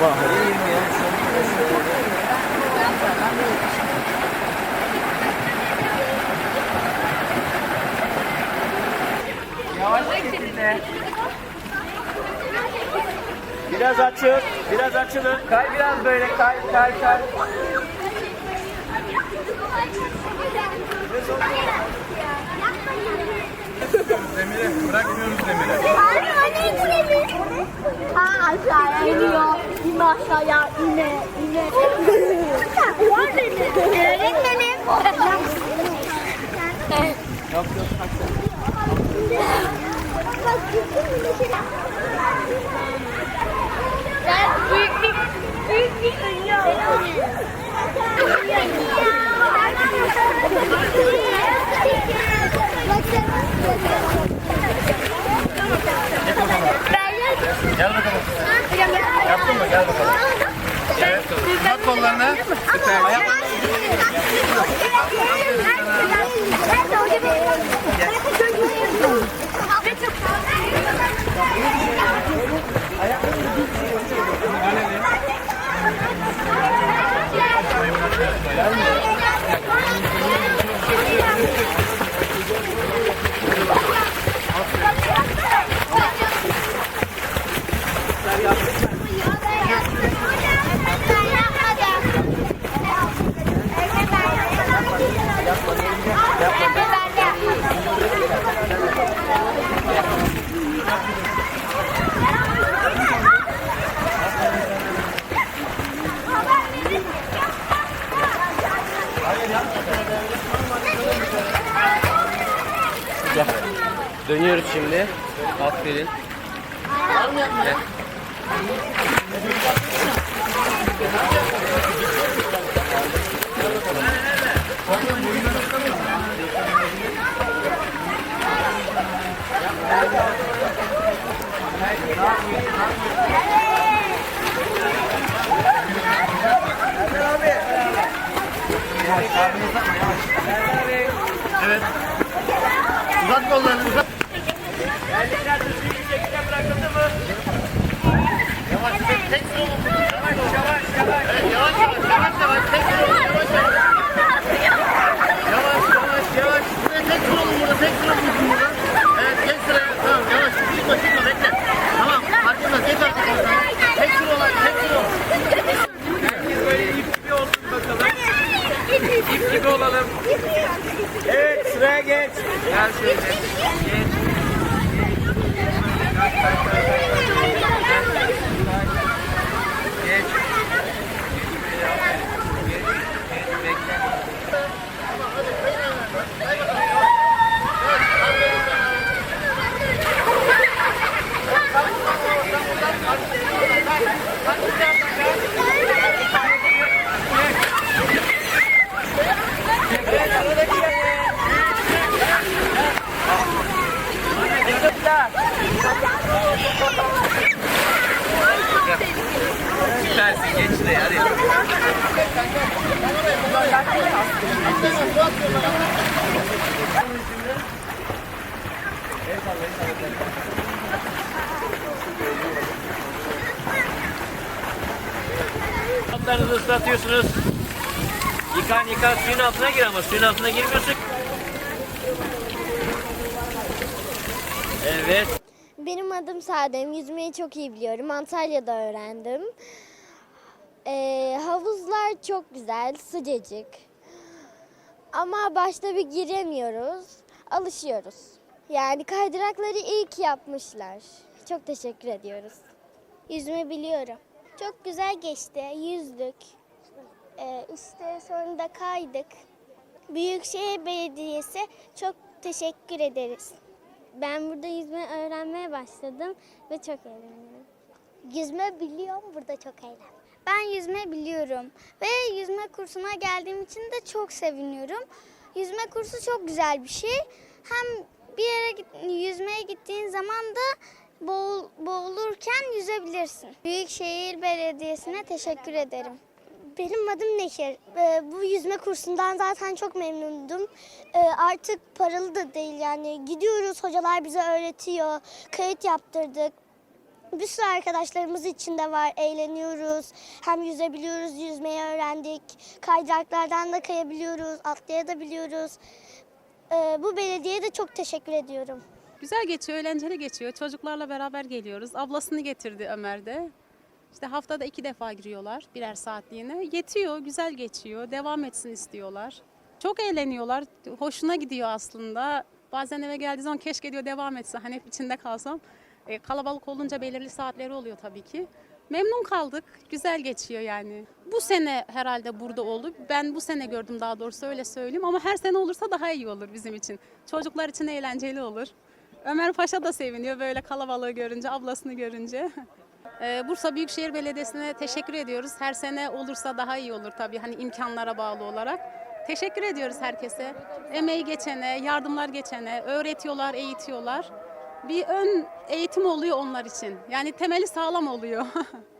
Baba. Yavaş şekilde. Biraz açıl, biraz açılın. Kay biraz böyle, kay, kay, kay. Demir'e bırakmıyoruz Demir'e. Anne, anne, anne. Ha aşağıya iniyor. İn aşağıya ine ine. Var benim. Öğretmenim. Yok yok bak gittin mi mesela? Ben büyük bir büyük bir ünlü Gel bakalım. Gel bakalım. Evet. Uzat kollarını. Ayak. Gel. Dönüyoruz şimdi. Aferin. Gel. Evet. Uzat kollarını. Uzat. Altlarınızı ıslatıyorsunuz. Yıkan yıkan suyun altına gir ama suyun altına girmiyorsun. Evet. Benim adım Sadem. Yüzmeyi çok iyi biliyorum. Antalya'da öğrendim. Ee, havuzlar çok güzel, sıcacık. Ama başta bir giremiyoruz. Alışıyoruz. Yani kaydırakları iyi ki yapmışlar. Çok teşekkür ediyoruz. Yüzme biliyorum. Çok güzel geçti. Yüzdük. Ee, işte sonra da kaydık. Büyükşehir Belediyesi çok teşekkür ederiz. Ben burada yüzme öğrenmeye başladım ve çok eğleniyorum. Yüzme biliyorum, burada çok eğlendim. Ben yüzme biliyorum ve yüzme kursuna geldiğim için de çok seviniyorum. Yüzme kursu çok güzel bir şey. Hem bir yere git- yüzmeye gittiğin zaman da boğul, boğulurken yüzebilirsin. Büyükşehir Belediyesi'ne teşekkür ederim. Benim adım Neşir. Ee, bu yüzme kursundan zaten çok memnundum. Ee, artık paralı da değil yani. Gidiyoruz, hocalar bize öğretiyor. Kayıt yaptırdık. Bir sürü arkadaşlarımız içinde var, eğleniyoruz. Hem yüzebiliyoruz, yüzmeyi öğrendik. Kaydıraklardan da kayabiliyoruz, atlayabiliyoruz. Ee, bu belediyeye de çok teşekkür ediyorum. Güzel geçiyor, eğlenceli geçiyor. Çocuklarla beraber geliyoruz. Ablasını getirdi Ömer de. İşte haftada iki defa giriyorlar birer saatliğine. Yetiyor, güzel geçiyor. Devam etsin istiyorlar. Çok eğleniyorlar. Hoşuna gidiyor aslında. Bazen eve geldiği zaman keşke diyor devam etse. Hani hep içinde kalsam. E, kalabalık olunca belirli saatleri oluyor tabii ki. Memnun kaldık. Güzel geçiyor yani. Bu sene herhalde burada oldu. Ben bu sene gördüm daha doğrusu öyle söyleyeyim. Ama her sene olursa daha iyi olur bizim için. Çocuklar için eğlenceli olur. Ömer Paşa da seviniyor böyle kalabalığı görünce, ablasını görünce. Ee, Bursa Büyükşehir Belediyesi'ne teşekkür ediyoruz. Her sene olursa daha iyi olur tabii hani imkanlara bağlı olarak. Teşekkür ediyoruz herkese. Emeği geçene, yardımlar geçene, öğretiyorlar, eğitiyorlar. Bir ön eğitim oluyor onlar için. Yani temeli sağlam oluyor.